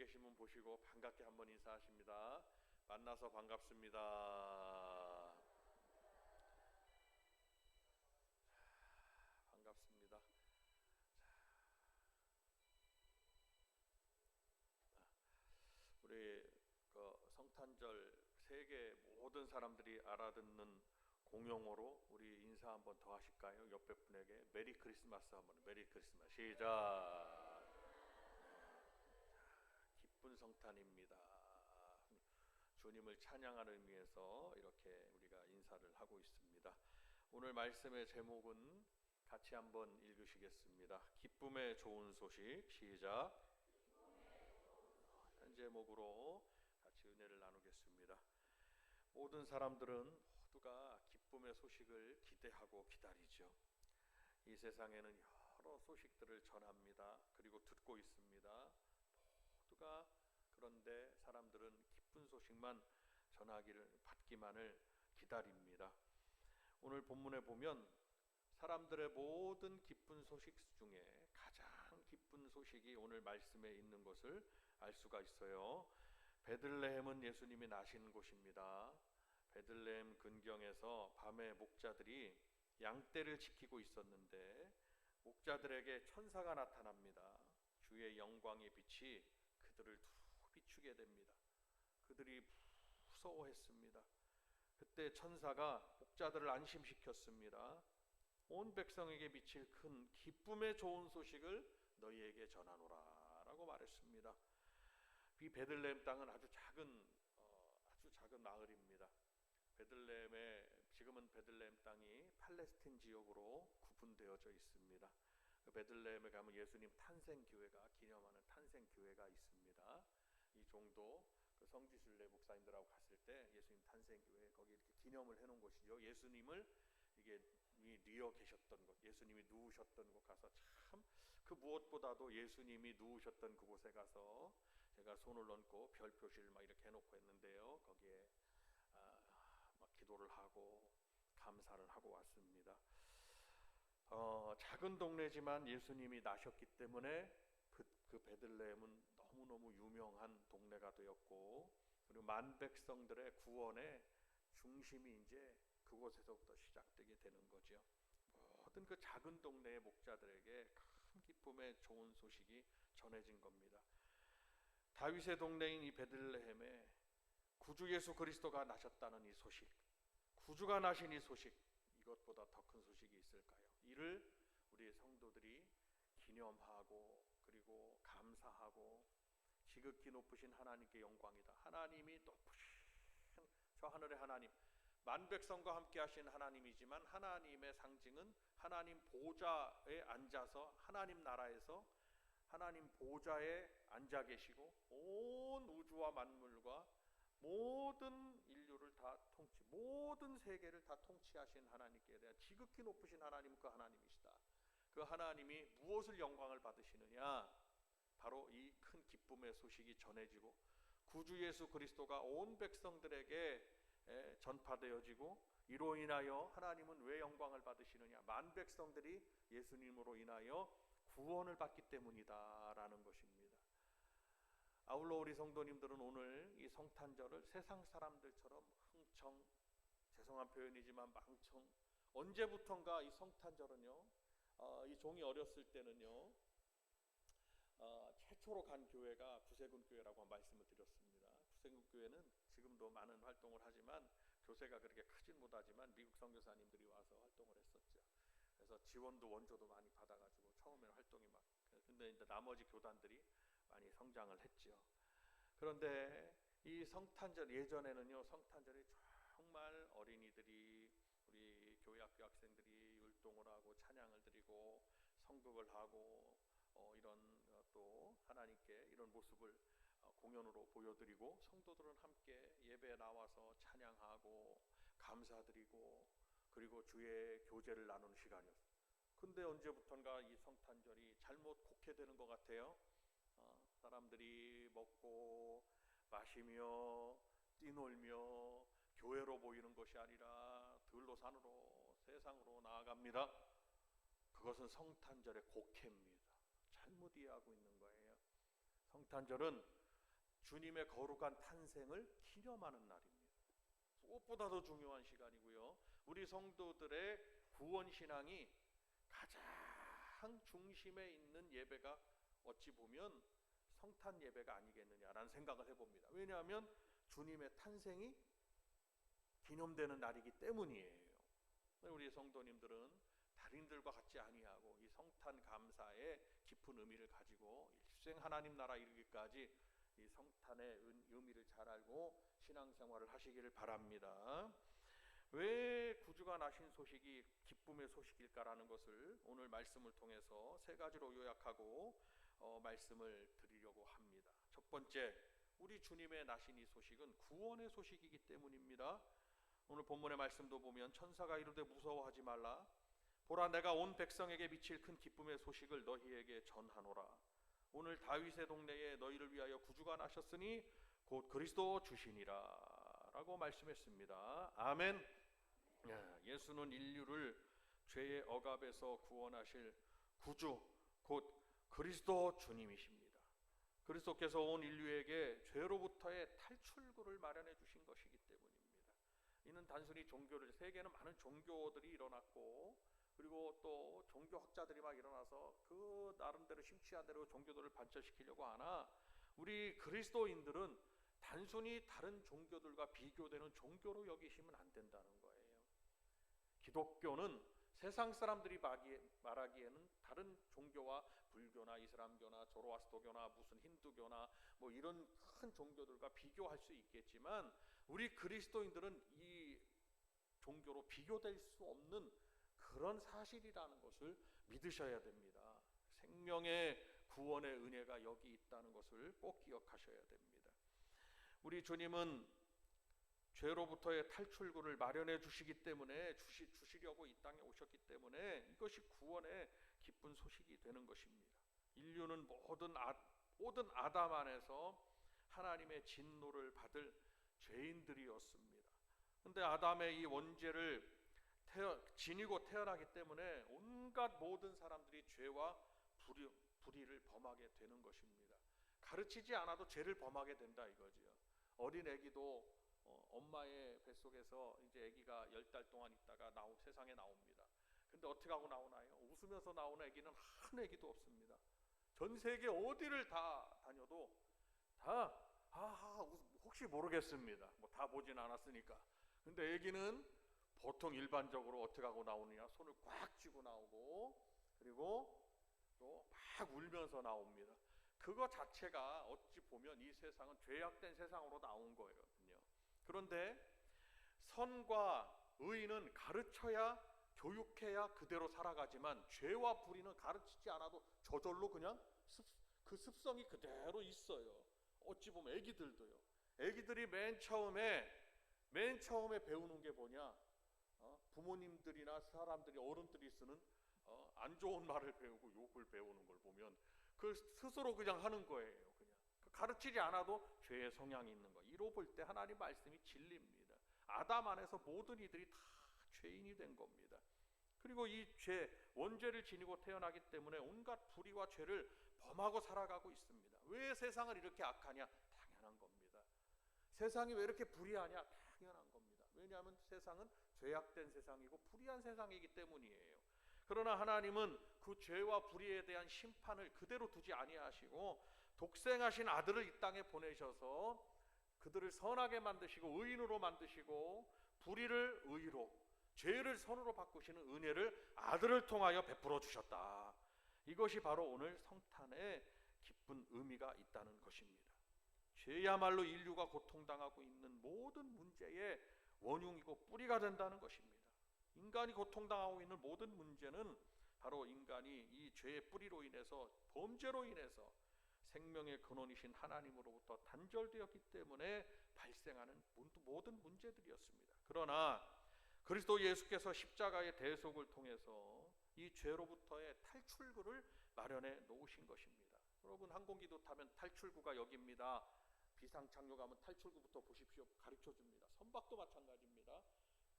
계신 분 보시고 반갑게 한번 인사하십니다. 만나서 반갑습니다. 반갑습니다. 우리 그 성탄절 세계 모든 사람들이 알아듣는 공용어로 우리 인사 한번 더 하실까요? 옆에 분에게 메리 크리스마스 한번 메리 크리스마스 시작. 네. 기쁜 성탄입니다. 주님을 찬양하는 의미에서 이렇게 우리가 인사를 하고 있습니다. 오늘 말씀의 제목은 같이 한번 읽으시겠습니다. 기쁨의 좋은 소식 시작. 한 제목으로 같이 은혜를 나누겠습니다. 모든 사람들은 모두가 기쁨의 소식을 기대하고 기다리죠. 이 세상에는 여러 소식들을 전합니다. 그리고 듣고 있습니다. 모두가 그런데 사람들은 기쁜 소식만 전하기를 받기만을 기다립니다. 오늘 본문에 보면 사람들의 모든 기쁜 소식 중에 가장 기쁜 소식이 오늘 말씀에 있는 것을 알 수가 있어요. 베들레헴은 예수님이 나신 곳입니다. 베들레헴 근경에서 밤에 목자들이 양떼를 지키고 있었는데 목자들에게 천사가 나타납니다. 주의 영광의 빛이 그들을 두 비추게 됩니다. 그들이 무서워했습니다. 그때 천사가 목자들을 안심시켰습니다. 온 백성에게 미칠 큰 기쁨의 좋은 소식을 너희에게 전하노라라고 말했습니다. 이 베들레헴 땅은 아주 작은 어, 아주 작은 마을입니다. 베들레헴에 지금은 베들레헴 땅이 팔레스틴 지역으로 구분되어져 있습니다. 그 베들레헴에 가면 예수님 탄생 교회가 기념하는 탄생 교회가 있습니다. 이 정도 그 성지순례 목사님들하고 갔을 때 예수님 탄생 교회 거기 이렇게 기념을 해놓은 곳이죠. 예수님을 이게 누워 계셨던 곳, 예수님이 누우셨던 곳 가서 참 그 무엇보다도 예수님이 누우셨던 그곳에 가서 제가 손을 얹고 별 표시를 막 이렇게 해놓고 했는데요. 거기에 아, 막 기도를 하고 감사를 하고 왔습니다. 어, 작은 동네지만 예수님이 나셨기 때문에 그, 그 베들레헴은 너무 너무 유명한 동네가 되었고 그리고 만 백성들의 구원의 중심이 이제 그곳에서부터 시작되게 되는 거죠. 모든 그 작은 동네의 목자들에게 큰 기쁨의 좋은 소식이 전해진 겁니다. 다윗의 동네인 이 베들레헴에 구주 예수 그리스도가 나셨다는 이 소식, 구주가 나신 이 소식, 이것보다 더 큰 소식이 있을까요? 이를 우리 성도들이 기념하고 그리고 감사하고 지극히 높으신 하나님께 영광이다. 하나님이 높으신 저 하늘의 하나님, 만 백성과 함께 하신 하나님이지만 하나님의 상징은 하나님 보좌에 앉아서 하나님 나라에서 하나님 보좌에 앉아 계시고 온 우주와 만물과 모든 인류를 다 통치, 모든 세계를 다 통치하신 하나님께 대한 지극히 높으신 하나님 그 하나님이시다. 그 하나님이 무엇을 영광을 받으시느냐? 바로 이 큰 기쁨의 소식이 전해지고 구주 예수 그리스도가 온 백성들에게 전파되어지고 이로 인하여 하나님은 왜 영광을 받으시느냐? 만 백성들이 예수님으로 인하여 구원을 받기 때문이다라는 것입니다. 아울러 우리 성도님들은 오늘 이 성탄절을 세상 사람들처럼 흥청 죄송한 표현이지만 망청 언제부턴가 이 성탄절은요 어, 이 종이 어렸을 때는요 어, 최초로 간 교회가 구세군 교회라고 말씀을 드렸습니다. 구세군 교회는 지금도 많은 활동을 하지만 교세가 그렇게 크진 못하지만 미국 선교사님들이 와서 활동을 했었죠. 그래서 지원도 원조도 많이 받아가지고 처음에는 활동이 막 근데 이제 나머지 교단들이 많이 성장을 했죠. 그런데 이 성탄절 예전에는요 성탄절이 정말 어린이들이 우리 교회 학교 학생들이 율동을 하고 찬양을 드리고 성극을 하고 어, 이런 어, 또 하나님께 이런 모습을 어, 공연으로 보여드리고 성도들은 함께 예배에 나와서 찬양하고 감사드리고 그리고 주의 교제를 나누는 시간이었어요. 근데 언제부턴가 이 성탄절이 잘못 곡해되는 것 같아요. 어, 사람들이 먹고 마시며 뛰놀며 교회로 보이는 것이 아니라 들로 산으로 세상으로 나아갑니다. 그것은 성탄절의 곡해입니다. 이해하고 있는 거예요. 성탄절은 주님의 거룩한 탄생을 기념하는 날입니다. 무엇보다 더 중요한 시간이고요. 우리 성도들의 구원 신앙이 가장 중심에 있는 예배가 어찌 보면 성탄 예배가 아니겠느냐라는 생각을 해봅니다. 왜냐하면 주님의 탄생이 기념되는 날이기 때문이에요. 우리 성도님들은 달인들과 같지 아니하고 이 성탄 감사의 깊은 의미를 가지고 일생 하나님 나라 이르기까지 이 성탄의 의미를 잘 알고 신앙생활을 하시기를 바랍니다. 왜 구주가 나신 소식이 기쁨의 소식일까라는 것을 오늘 말씀을 통해서 세 가지로 요약하고 어, 말씀을 드리려고 합니다. 첫 번째, 우리 주님의 나신 이 소식은 구원의 소식이기 때문입니다. 오늘 본문의 말씀도 보면 천사가 이르되 무서워하지 말라 보라 내가 온 백성에게 미칠 큰 기쁨의 소식을 너희에게 전하노라. 오늘 다윗의 동네에 너희를 위하여 구주가 나셨으니 곧 그리스도 주시니라. 라고 말씀했습니다. 아멘. 예수는 인류를 죄의 억압에서 구원하실 구주 곧 그리스도 주님이십니다. 그리스도께서 온 인류에게 죄로부터의 탈출구를 마련해 주신 것이기 때문입니다. 이는 단순히 종교를 세계는 많은 종교들이 일어났고 그리고 또 종교학자들이 막 일어나서 그 나름대로 심취한 대로 종교들을 반철시키려고 하나 우리 그리스도인들은 단순히 다른 종교들과 비교되는 종교로 여기시면 안 된다는 거예요. 기독교는 세상 사람들이 말하기에는 다른 종교와 불교나 이슬람교나 조로아스토교나 무슨 힌두교나 뭐 이런 큰 종교들과 비교할 수 있겠지만 우리 그리스도인들은 이 종교로 비교될 수 없는 그런 사실이라는 것을 믿으셔야 됩니다. 생명의 구원의 은혜가 여기 있다는 것을 꼭 기억하셔야 됩니다. 우리 주님은 죄로부터의 탈출구를 마련해 주시기 때문에 주시, 주시려고 이 땅에 오셨기 때문에 이것이 구원의 기쁜 소식이 되는 것입니다. 인류는 모든 아, 모든 아담 안에서 하나님의 진노를 받을 죄인들이었습니다. 근데 아담의 이 원죄를 태어, 지니고 태어나기 때문에 온갖 모든 사람들이 죄와 불의, 불의를 범하게 되는 것입니다. 가르치지 않아도 죄를 범하게 된다 이거지요. 어린 아기도 어, 엄마의 뱃속에서 이제 아기가 열 달 동안 있다가 나오, 세상에 나옵니다. 근데 어떻게 하고 나오나요? 웃으면서 나오는 아기는 한 아기도 없습니다. 전 세계 어디를 다 다녀도 다 아하 혹시 모르겠습니다. 뭐 다 보진 않았으니까. 근데 아기는 보통 일반적으로 어떻게 하고 나오느냐? 손을 꽉 쥐고 나오고 그리고 또 막 울면서 나옵니다. 그거 자체가 어찌 보면 이 세상은 죄악된 세상으로 나온 거거든요. 그런데 선과 의는 가르쳐야 교육해야 그대로 살아가지만 죄와 불의는 가르치지 않아도 저절로 그냥 습, 그 습성이 그대로 있어요. 어찌 보면 애기들도요. 애기들이 맨 처음에 맨 처음에 배우는 게 뭐냐? 어? 부모님들이나 사람들이 어른들이 쓰는 어? 안 좋은 말을 배우고 욕을 배우는 걸 보면 그 스스로 그냥 하는 거예요. 그냥 그 가르치지 않아도 죄의 성향이 있는 거. 이로 볼 때 하나님 말씀이 진리입니다. 아담 안에서 모든 이들이 다 죄인이 된 겁니다. 그리고 이 죄, 원죄를 지니고 태어나기 때문에 온갖 불의와 죄를 범하고 살아가고 있습니다. 왜 세상을 이렇게 악하냐? 당연한 겁니다. 세상이 왜 이렇게 불의하냐? 당연한 겁니다. 왜냐하면 세상은 죄악된 세상이고 불의한 세상이기 때문이에요. 그러나 하나님은 그 죄와 불의에 대한 심판을 그대로 두지 아니하시고 독생하신 아들을 이 땅에 보내셔서 그들을 선하게 만드시고 의인으로 만드시고 불의를 의로 죄를 선으로 바꾸시는 은혜를 아들을 통하여 베풀어 주셨다. 이것이 바로 오늘 성탄의 기쁜 의미가 있다는 것입니다. 죄야말로 인류가 고통당하고 있는 모든 문제의 원흉이고 뿌리가 된다는 것입니다. 인간이 고통당하고 있는 모든 문제는 바로 인간이 이 죄의 뿌리로 인해서 범죄로 인해서 생명의 근원이신 하나님으로부터 단절되었기 때문에 발생하는 모든 문제들이었습니다. 그러나 그리스도 예수께서 십자가의 대속을 통해서 이 죄로부터의 탈출구를 마련해 놓으신 것입니다. 여러분 항공기도 타면 탈출구가 여기입니다. 비상 착륙하면 탈출구부터 보십시오. 가르쳐 줍니다. 선박도 마찬가지입니다.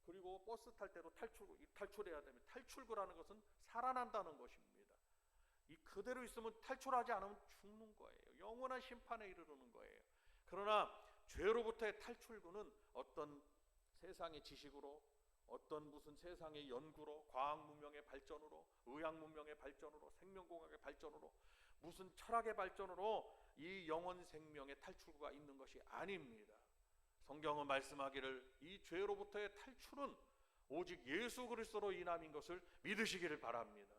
그리고 버스 탈 때도 탈출구, 탈출해야 됩니다. 탈출구라는 것은 살아난다는 것입니다. 이 그대로 있으면 탈출하지 않으면 죽는 거예요. 영원한 심판에 이르르는 거예요. 그러나 죄로부터의 탈출구는 어떤 세상의 지식으로 어떤 무슨 세상의 연구로 과학 문명의 발전으로 의학 문명의 발전으로 생명공학의 발전으로 무슨 철학의 발전으로 이 영원 생명의 탈출구가 있는 것이 아닙니다. 성경은 말씀하기를 이 죄로부터의 탈출은 오직 예수 그리스도로 인함인 것을 믿으시기를 바랍니다.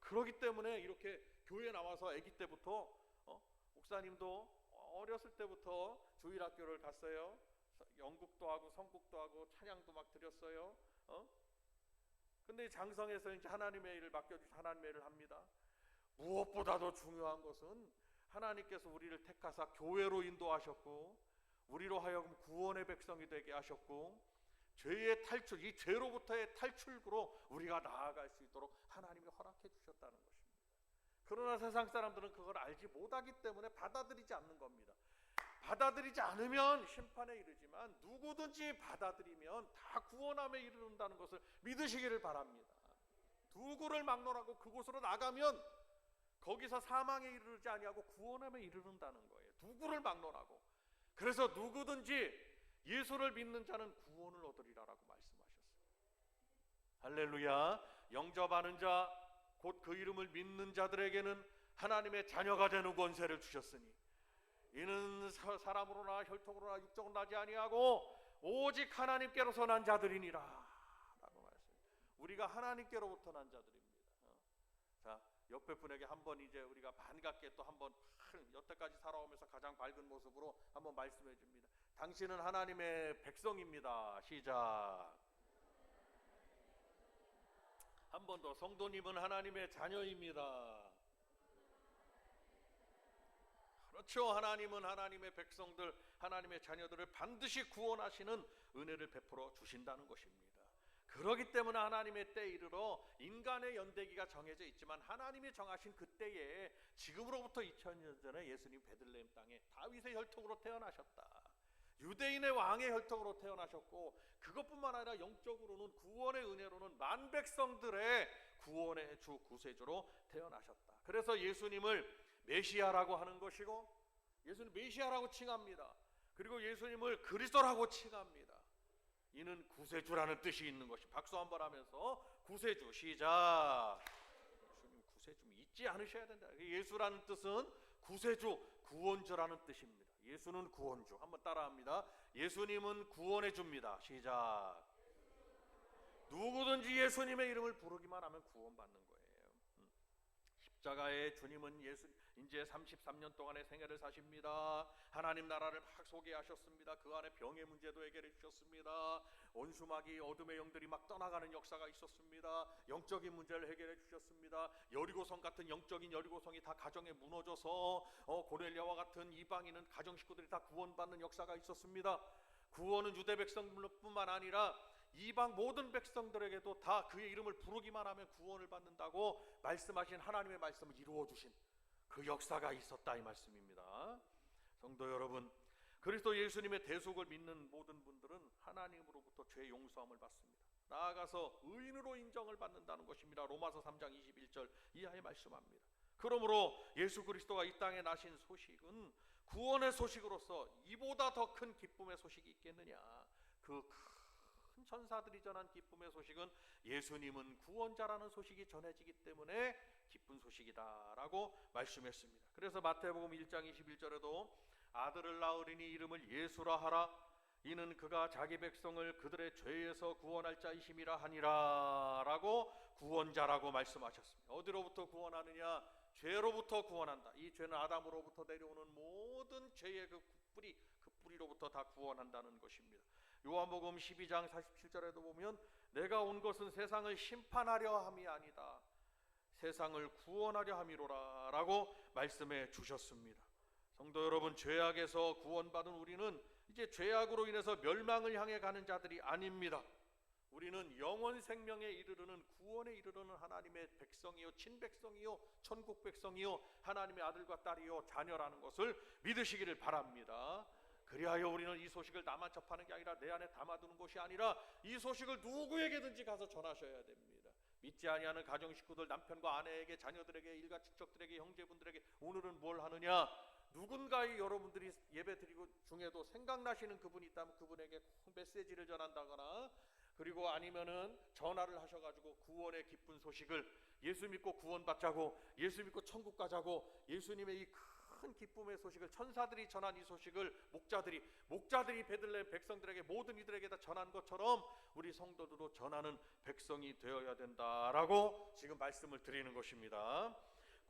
그렇기 때문에 이렇게 교회 나와서 아기 때부터 어? 목사님도 어렸을 때부터 주일학교를 갔어요. 연극도 하고 성국도 하고 찬양도 막 드렸어요. 어? 근데 장성에서 이제 하나님의 일을 맡겨주시 하나님의 일을 합니다. 무엇보다도 중요한 것은 하나님께서 우리를 택하사 교회로 인도하셨고 우리로 하여금 구원의 백성이 되게 하셨고 죄의 탈출, 이 죄로부터의 탈출구로 우리가 나아갈 수 있도록 하나님이 허락해 주셨다는 것입니다. 그러나 세상 사람들은 그걸 알지 못하기 때문에 받아들이지 않는 겁니다. 받아들이지 않으면 심판에 이르지만 누구든지 받아들이면 다 구원함에 이르는다는 것을 믿으시기를 바랍니다. 누구를 막론하고 그곳으로 나가면 거기서 사망에 이르지 아니하고 구원함에 이르는다는 거예요. 누구를 막론하고. 그래서 누구든지 예수를 믿는 자는 구원을 얻으리라라고 말씀하셨어요. 할렐루야. 영접하는 자, 곧 그 이름을 믿는 자들에게는 하나님의 자녀가 되는 권세를 주셨으니 이는 사- 사람으로나 혈통으로나 육적으로 나지 아니하고 오직 하나님께로서 난 자들이니라. 라고 말씀. 우리가 하나님께로부터 난 자들입니다. 어. 자, 옆에 분에게 한번 이제 우리가 반갑게 또 한번 여태까지 살아오면서 가장 밝은 모습으로 한번 말씀해 줍니다. 당신은 하나님의 백성입니다. 시작. 한 번 더 성도님은 하나님의 자녀입니다. 그렇죠. 하나님은 하나님의 백성들, 하나님의 자녀들을 반드시 구원하시는 은혜를 베풀어 주신다는 것입니다. 그러기 때문에 하나님의 때 이르러 인간의 연대기가 정해져 있지만 하나님이 정하신 그때에 지금으로부터 2000년 전에 예수님 베들레헴 땅에 다윗의 혈통으로 태어나셨다. 유대인의 왕의 혈통으로 태어나셨고 그것뿐만 아니라 영적으로는 구원의 은혜로는 만 백성들의 구원의 주 구세주로 태어나셨다. 그래서 예수님을 메시아라고 하는 것이고 예수님 메시아라고 칭합니다. 그리고 예수님을 그리스도라고 칭합니다. 이는 구세주라는 뜻이 있는 것이 박수 한번 하면서 구세주 시작. 예수님 구세주 잊지 않으셔야 된다. 예수라는 뜻은 구세주, 구원주라는 뜻입니다. 예수는 구원주. 한번 따라합니다. 예수님은 구원해 줍니다. 시작. 누구든지 예수님의 이름을 부르기만 하면 구원받는 거예요. 음. 십자가의 주님은 예수 이제 33년 동안의 생애를 사십니다. 하나님 나라를 막 소개하셨습니다. 그 안에 병의 문제도 해결해 주셨습니다. 원수마귀 어둠의 영들이 막 떠나가는 역사가 있었습니다. 영적인 문제를 해결해 주셨습니다. 여리고성 같은 영적인 여리고성이 다 가정에 무너져서 어, 고렐리아와 같은 이방인은 가정 식구들이 다 구원받는 역사가 있었습니다. 구원은 유대 백성뿐만 아니라 이방 모든 백성들에게도 다 그의 이름을 부르기만 하면 구원을 받는다고 말씀하신 하나님의 말씀을 이루어 주신 그 역사가 있었다 이 말씀입니다. 성도 여러분, 그리스도 예수님의 대속을 믿는 모든 분들은 하나님으로부터 죄 용서함을 받습니다. 나아가서 의인으로 인정을 받는다는 것입니다. 로마서 3장 21절 이하에 말씀합니다. 그러므로 예수 그리스도가 이 땅에 나신 소식은 구원의 소식으로서 이보다 더 큰 기쁨의 소식이 있겠느냐? 그큰 천사들이 전한 기쁨의 소식은 예수님은 구원자라는 소식이 전해지기 때문에 기쁜 소식이다라고 말씀했습니다. 그래서 마태복음 1장 21절에도 아들을 낳으리니 이름을 예수라 하라 이는 그가 자기 백성을 그들의 죄에서 구원할 자이심이라 하니라라고 구원자라고 말씀하셨습니다. 어디로부터 구원하느냐? 죄로부터 구원한다. 이 죄는 아담으로부터 내려오는 모든 죄의 그 뿌리, 그 뿌리로부터 다 구원한다는 것입니다. 요한복음 12장 47절에도 보면 내가 온 것은 세상을 심판하려 함이 아니다. 세상을 구원하려 함이로라라고 말씀해 주셨습니다. 성도 여러분, 죄악에서 구원받은 우리는 이제 죄악으로 인해서 멸망을 향해 가는 자들이 아닙니다. 우리는 영원 생명에 이르르는 구원에 이르르는 하나님의 백성이요 친백성이요 천국 백성이요 하나님의 아들과 딸이요 자녀라는 것을 믿으시기를 바랍니다. 그리하여 우리는 이 소식을 나만 접하는 게 아니라 내 안에 담아두는 것이 아니라 이 소식을 누구에게든지 가서 전하셔야 됩니다. 믿지 아니하는 가정 식구들 남편과 아내에게 자녀들에게 일가 친척들에게 형제분들에게 오늘은 뭘 하느냐 누군가의 여러분들이 예배 드리고 중에도 생각나시는 그분이 있다면 그분에게 꼭 메시지를 전한다거나 그리고 아니면은 전화를 하셔가지고 구원의 기쁜 소식을 예수 믿고 구원받자고 예수 믿고 천국 가자고 예수님의 이 큰 기쁨의 소식을 천사들이 전한 이 소식을 목자들이 목자들이 베들레 백성들에게 모든 이들에게 다 전한 것처럼 우리 성도들도 전하는 백성이 되어야 된다라고 지금 말씀을 드리는 것입니다.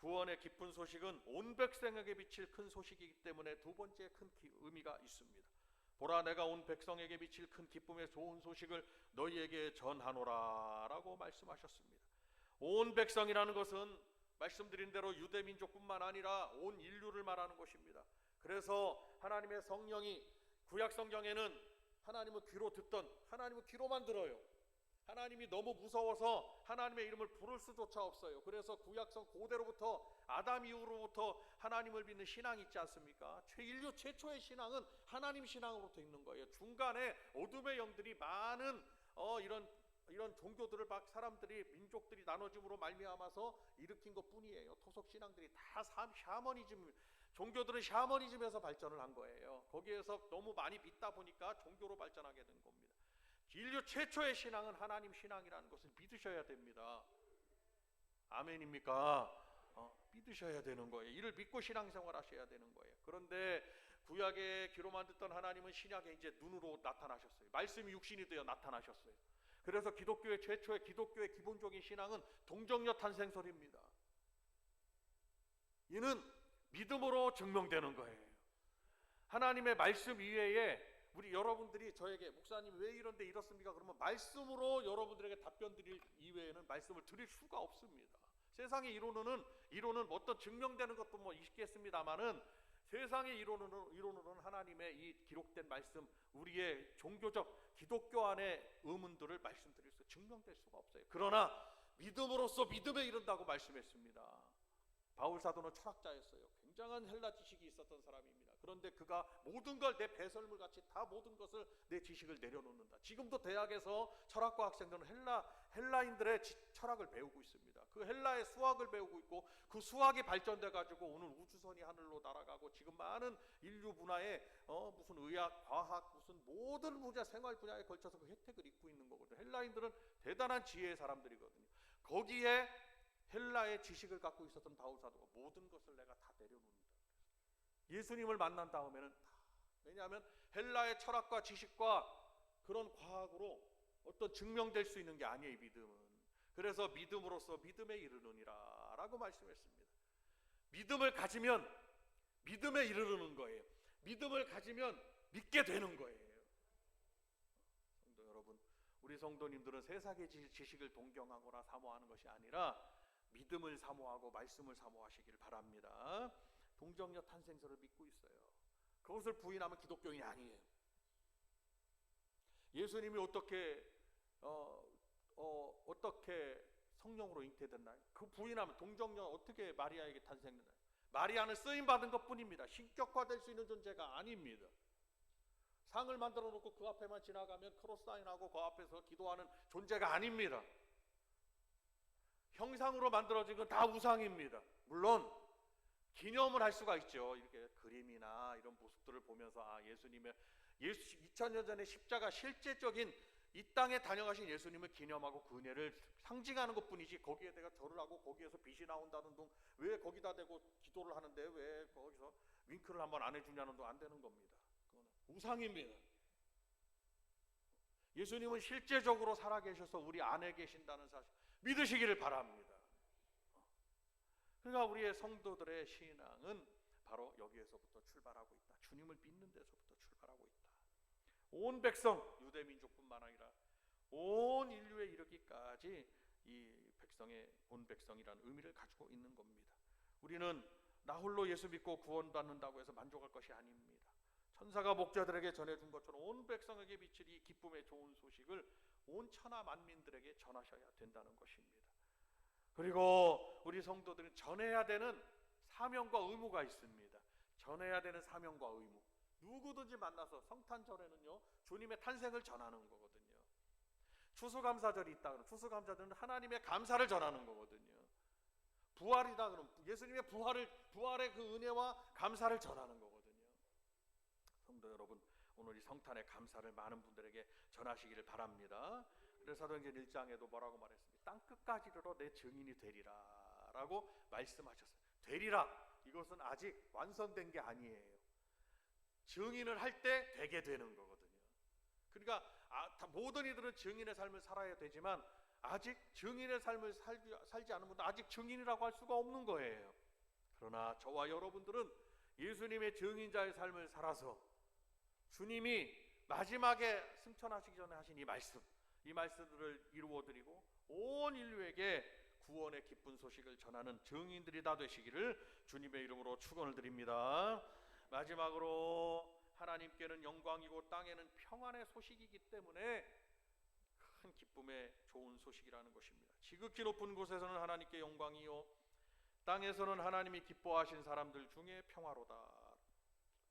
구원의 기쁜 소식은 온 백성에게 비칠 큰 소식이기 때문에 두 번째 큰 기- 의미가 있습니다. 보라 내가 온 백성에게 비칠 큰 기쁨의 좋은 소식을 너희에게 전하노라라고 말씀하셨습니다. 온 백성이라는 것은 말씀드린 대로 유대 민족뿐만 아니라 온 인류를 말하는 것입니다. 그래서 하나님의 성령이 구약 성경에는 하나님을 귀로 듣던 하나님을 귀로만 들어요. 하나님이 너무 무서워서 하나님의 이름을 부를 수조차 없어요. 그래서 구약성 고대로부터 아담 이후로부터 하나님을 믿는 신앙이 있지 않습니까? 최인류 최초의 신앙은 하나님 신앙으로부터 있는 거예요. 중간에 어둠의 영들이 많은 어 이런 이런 종교들을 막 사람들이 민족들이 나눠짐으로 말미암아서 일으킨 것뿐이에요. 토속 신앙들이 다 사- 샤머니즘 종교들은 샤머니즘에서 발전을 한 거예요. 거기에서 너무 많이 믿다 보니까 종교로 발전하게 된 겁니다. 인류 최초의 신앙은 하나님 신앙이라는 것을 믿으셔야 됩니다. 아멘입니까? 어, 믿으셔야 되는 거예요. 이를 믿고 신앙생활 하셔야 되는 거예요. 그런데 구약의 귀로만 듣던 하나님은 신약에 이제 눈으로 나타나셨어요. 말씀이 육신이 되어 나타나셨어요. 그래서 기독교의 최초의 기독교의 기본적인 신앙은 동정녀 탄생설입니다. 이는 믿음으로 증명되는 거예요. 하나님의 말씀 이외에 우리 여러분들이 저에게 목사님 왜 이런데 이렇습니까? 그러면 말씀으로 여러분들에게 답변 드릴 이외에는 말씀을 드릴 수가 없습니다. 세상의 이론은 이론은 어떤 증명되는 것도 뭐 있겠습니다만은 세상의 이론으로 이론으로는 하나님의 이 기록된 말씀 우리의 종교적 기독교 안의 의문들을 말씀드릴 수 증명될 수가 없어요. 그러나 믿음으로써 믿음에 이른다고 말씀했습니다. 바울 사도는 철학자였어요. 굉장한 헬라 지식이 있었던 사람입니다. 그런데 그가 모든 걸 내 배설물 같이 다 모든 것을 내 지식을 내려놓는다. 지금도 대학에서 철학과 학생들은 헬라 헬라인들의 지- 철학을 배우고 있습니다. 그 헬라의 수학을 배우고 있고 그 수학이 발전돼 가지고 오늘 우주선이 하늘로 날아가고 지금 많은 인류 문화에 어 무슨 의학, 과학, 무슨 모든 분야 생활 분야에 걸쳐서 그 혜택을 입고 있는 거거든요. 헬라인들은 대단한 지혜의 사람들이거든요. 거기에 헬라의 지식을 갖고 있었던 바울 사도가 모든 것을 내가 다 내려놓는다. 예수님을 만난 다음에는 다 왜냐하면 헬라의 철학과 지식과 그런 과학으로 어떤 증명될 수 있는 게 아니에요, 이 믿음은. 그래서 믿음으로써 믿음에 이르느니라 라고 말씀했습니다. 믿음을 가지면 믿음에 이르르는 거예요. 믿음을 가지면 믿게 되는 거예요. 성도 여러분, 우리 성도님들은 세상의 지- 지식을 동경하거나 사모하는 것이 아니라 믿음을 사모하고 말씀을 사모하시길 바랍니다. 동정녀 탄생설을 믿고 있어요. 그것을 부인하면 기독교인이 아니에요. 예수님이 어떻게 어, 어, 어떻게 성령으로 잉태됐나요? 그 부인하면 동정녀 어떻게 마리아에게 탄생됐나요? 마리아는 쓰임 받은 것뿐입니다. 신격화될 수 있는 존재가 아닙니다. 상을 만들어 놓고 그 앞에만 지나가면 크로스 사인하고 그 앞에서 기도하는 존재가 아닙니다. 형상으로 만들어진 건 다 우상입니다. 물론 기념을 할 수가 있죠. 이렇게 그림이나 이런 모습들을 보면서 아 예수님의 예수 2000년 전에 십자가 실제적인 이 땅에 다녀가신 예수님을 기념하고 그 은혜를 상징하는 것뿐이지 거기에 내가 절을 하고 거기에서 빛이 나온다는 둥 왜 거기다 대고 기도를 하는데 왜 거기서 윙크를 한번 안 해주냐는 둥 안 되는 겁니다. 그거는 우상입니다. 예수님은 실제적으로 살아계셔서 우리 안에 계신다는 사실 믿으시기를 바랍니다. 그러니까 우리의 성도들의 신앙은 바로 여기에서부터 출발하고 있다. 주님을 믿는 데서부터 출발하고 있다. 온 백성, 유대 민족뿐만 아니라 온 인류에 이르기까지 이 백성의 온 백성이라는 의미를 가지고 있는 겁니다. 우리는 나 홀로 예수 믿고 구원받는다고 해서 만족할 것이 아닙니다. 천사가 목자들에게 전해준 것처럼 온 백성에게 비칠 이 기쁨의 좋은 소식을 온 천하 만민들에게 전하셔야 된다는 것입니다. 그리고 우리 성도들은 전해야 되는 사명과 의무가 있습니다. 전해야 되는 사명과 의무. 누구든지 만나서 성탄절에는요 주님의 탄생을 전하는 거거든요. 추수감사절이 있다 그러면 추수감사절은 하나님의 감사를 전하는 거거든요. 부활이다 그럼 예수님의 부활을 부활의 그 은혜와 감사를 전하는 거거든요. 성도 여러분, 오늘 이 성탄의 감사를 많은 분들에게 전하시기를 바랍니다. 그래서 사도행전 1장에도 뭐라고 말했습니까? 땅 끝까지 이르러 내 증인이 되리라라고 말씀하셨어요. 되리라. 이것은 아직 완성된 게 아니에요. 증인을 할 때 되게 되는 거거든요. 그러니까 아, 다 모든 이들은 증인의 삶을 살아야 되지만 아직 증인의 삶을 살지, 살지 않은 분들 아직 증인이라고 할 수가 없는 거예요. 그러나 저와 여러분들은 예수님의 증인자의 삶을 살아서 주님이 마지막에 승천하시기 전에 하신 이 말씀, 이 말씀들을 이루어 드리고 온 인류에게 구원의 기쁜 소식을 전하는 증인들이 다 되시기를 주님의 이름으로 축원을 드립니다. 마지막으로 하나님께는 영광이고 땅에는 평안의 소식이기 때문에 큰 기쁨의 좋은 소식이라는 것입니다. 지극히 높은 곳에서는 하나님께 영광이요 땅에서는 하나님이 기뻐하신 사람들 중에 평화로다.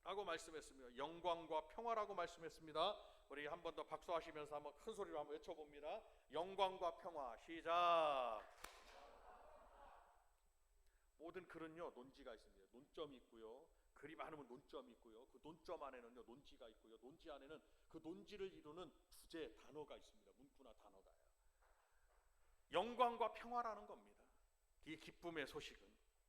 라고 말씀했으며 영광과 평화라고 말씀했습니다. 우리 한 번 더 박수하시면서 한번 큰 소리로 한번 외쳐봅니다. 영광과 평화 시작. 모든 글은요 논지가 있습니다. 논점이 있고요. 글이 많으면 논점이 있고요. 그 논점 안에는요 논지가 있고요. 논지 안에는 그 논지를 이루는 주제 단어가 있습니다. 문구나 단어가요. 영광과 평화라는 겁니다. 이 기쁨의 소식은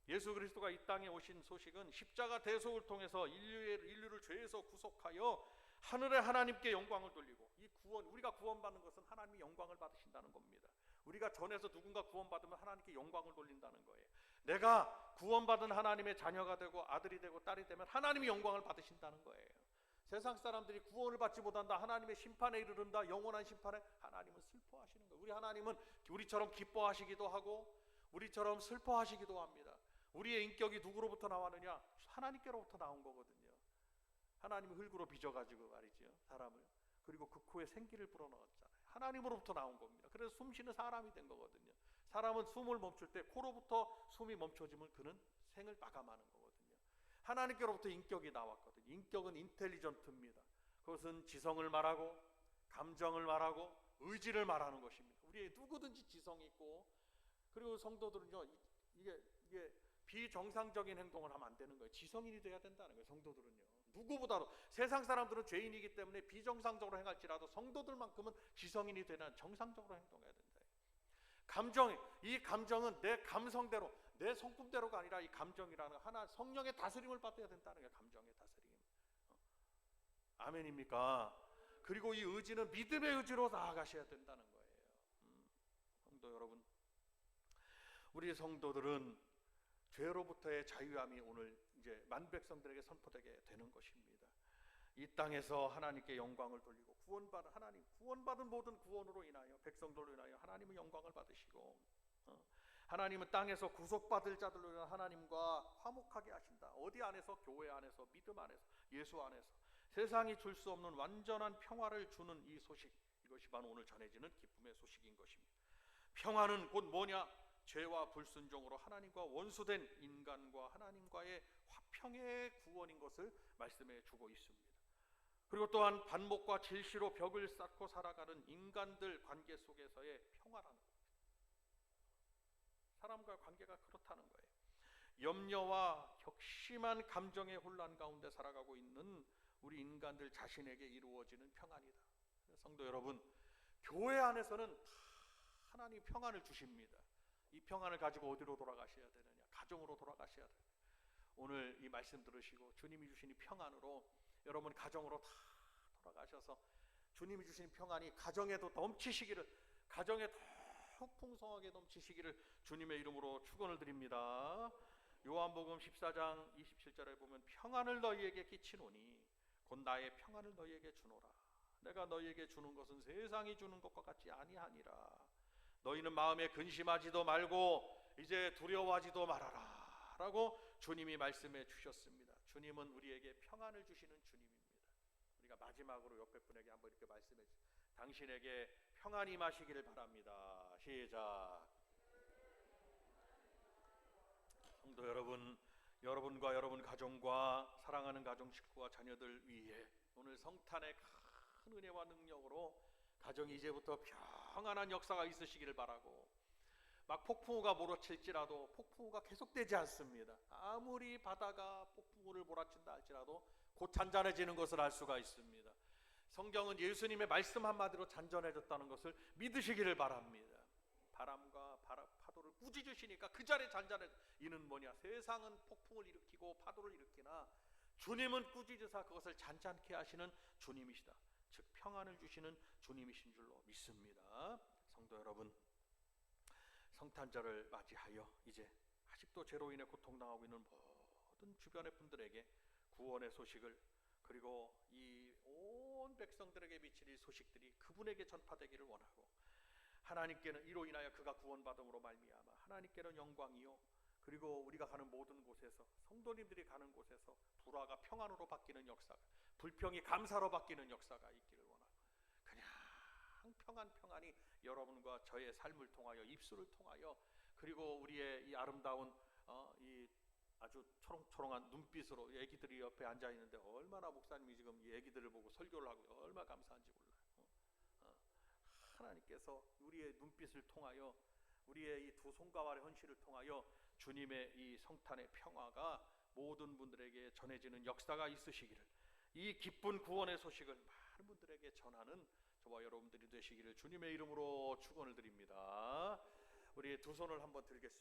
예수 그리스도가 이 땅에 오신 소식은 십자가 대속을 통해서 인류의 인류를 죄에서 구속하여 하늘의 하나님께 영광을 돌리고 이 구원 우리가 구원받는 것은 하나님이 영광을 받으신다는 겁니다. 우리가 전에서 누군가 구원받으면 하나님께 영광을 돌린다는 거예요. 내가 구원받은 하나님의 자녀가 되고 아들이 되고 딸이 되면 하나님이 영광을 받으신다는 거예요. 세상 사람들이 구원을 받지 못한다. 하나님의 심판에 이르른다. 영원한 심판에 하나님은 슬퍼하시는 거예요. 우리 하나님은 우리처럼 기뻐하시기도 하고 우리처럼 슬퍼하시기도 합니다. 우리의 인격이 누구로부터 나왔느냐? 하나님께로부터 나온 거거든요. 하나님이 흙으로 빚어가지고 말이죠. 사람을. 그리고 그 코에 생기를 불어넣었잖아요. 하나님으로부터 나온 겁니다. 그래서 숨 쉬는 사람이 된 거거든요. 사람은 숨을 멈출 때 코로부터 숨이 멈춰지면 그는 생을 마감하는 거거든요. 하나님께로부터 인격이 나왔거든요. 인격은 인텔리전트입니다. 그것은 지성을 말하고 감정을 말하고 의지를 말하는 것입니다. 우리의 누구든지 지성이 있고 그리고 성도들은요 이게 이게 비정상적인 행동을 하면 안 되는 거예요. 지성인이 돼야 된다는 거예요. 성도들은요. 누구보다도 세상 사람들은 죄인이기 때문에 비정상적으로 행할지라도 성도들만큼은 지성인이 되는 정상적으로 행동해야 된다. 감정, 이 감정은 내 감성대로, 내 성품대로가 아니라 이 감정이라는 하나 성령의 다스림을 받아야 된다는 거예요. 감정의 다스림. 어. 아멘입니까? 그리고 이 의지는 믿음의 의지로 나아가셔야 된다는 거예요. 음, 성도 여러분, 우리 성도들은 죄로부터의 자유함이 오늘 이제 만 백성들에게 선포되게 되는 것입니다. 이 땅에서 하나님께 영광을 돌리고 구원받은 하나님 구원받은 모든 구원으로 인하여 백성들로 인하여 하나님의 영광을 받으시고 어, 하나님은 땅에서 구속받을 자들로 인하 하나님과 화목하게 하신다. 어디 안에서 교회 안에서 믿음 안에서 예수 안에서 세상이 줄 수 없는 완전한 평화를 주는 이 소식 이것이 바로 오늘 전해지는 기쁨의 소식인 것입니다. 평화는 곧 뭐냐? 죄와 불순종으로 하나님과 원수된 인간과 하나님과의 화 평의 구원인 것을 말씀해 주고 있습니다. 그리고 또한 반목과 질시로 벽을 쌓고 살아가는 인간들 관계 속에서의 평화라는 겁니다. 사람과 관계가 그렇다는 거예요. 염려와 격심한 감정의 혼란 가운데 살아가고 있는 우리 인간들 자신에게 이루어지는 평안이다. 성도 여러분, 교회 안에서는 하나님 평안을 주십니다. 이 평안을 가지고 어디로 돌아가셔야 되느냐? 가정으로 돌아가셔야 돼요. 오늘 이 말씀 들으시고 주님이 주신 이 평안으로 여러분 가정으로 다 돌아가셔서 주님이 주신 평안이 가정에도 넘치시기를 가정에 더 풍성하게 넘치시기를 주님의 이름으로 축원을 드립니다. 요한복음 14장 27절에 보면 평안을 너희에게 끼치노니 곧 나의 평안을 너희에게 주노라. 내가 너희에게 주는 것은 세상이 주는 것과 같지 아니하니라. 너희는 마음에 근심하지도 말고 이제 두려워하지도 말아라. 라고 주님이 말씀해 주셨습니다. 주님은 우리에게 평안을 주시는 주님입니다. 우리가 마지막으로 옆에 분에게 한번 이렇게 말씀해 주세요. 당신에게 평안이 마시기를 바랍니다. 시작. 성도 여러분, 여러분과 여러분 가정과 사랑하는 가정 식구와 자녀들 위해 오늘 성탄의 큰 은혜와 능력으로 가정이 이제부터 평안한 역사가 있으시기를 바라고 막 폭풍우가 몰아칠지라도 폭풍우가 계속되지 않습니다. 아무리 바다가 폭풍우를 몰아친다 할지라도 곧 잔잔해지는 것을 알 수가 있습니다. 성경은 예수님의 말씀 한마디로 잔잔해졌다는 것을 믿으시기를 바랍니다. 바람과 바람, 파도를 꾸짖으시니까 그 자리에 잔잔해 이는 뭐냐 세상은 폭풍을 일으키고 파도를 일으키나 주님은 꾸짖으사 그것을 잔잔케 하시는 주님이시다. 즉 평안을 주시는 주님이신 줄로 믿습니다. 성도 여러분 성탄절을 맞이하여 이제 아직도 죄로 인해 고통당하고 있는 모든 주변의 분들에게 구원의 소식을 그리고 이 온 백성들에게 미칠 이 소식들이 그분에게 전파되기를 원하고 하나님께는 이로 인하여 그가 구원받음으로 말미암아 하나님께는 영광이요 그리고 우리가 가는 모든 곳에서 성도님들이 가는 곳에서 불화가 평안으로 바뀌는 역사가 불평이 감사로 바뀌는 역사가 있기를 원하고 그냥 평안 평안이 여러분과 저의 삶을 통하여 입술을 통하여 그리고 우리의 이 아름다운 어, 이 아주 초롱초롱한 눈빛으로 애기들이 옆에 앉아 있는데 얼마나 목사님이 지금 이 애기들을 보고 설교를 하고 얼마나 감사한지 몰라요. 어, 어. 하나님께서 우리의 눈빛을 통하여 우리의 이 두 손과 발의 헌신을 통하여 주님의 이 성탄의 평화가 모든 분들에게 전해지는 역사가 있으시기를 이 기쁜 구원의 소식을 많은 분들에게 전하는 저와 여러분들이 되시기를 주님의 이름으로 축원을 드립니다. 우리 두 손을 한번 들겠습니다.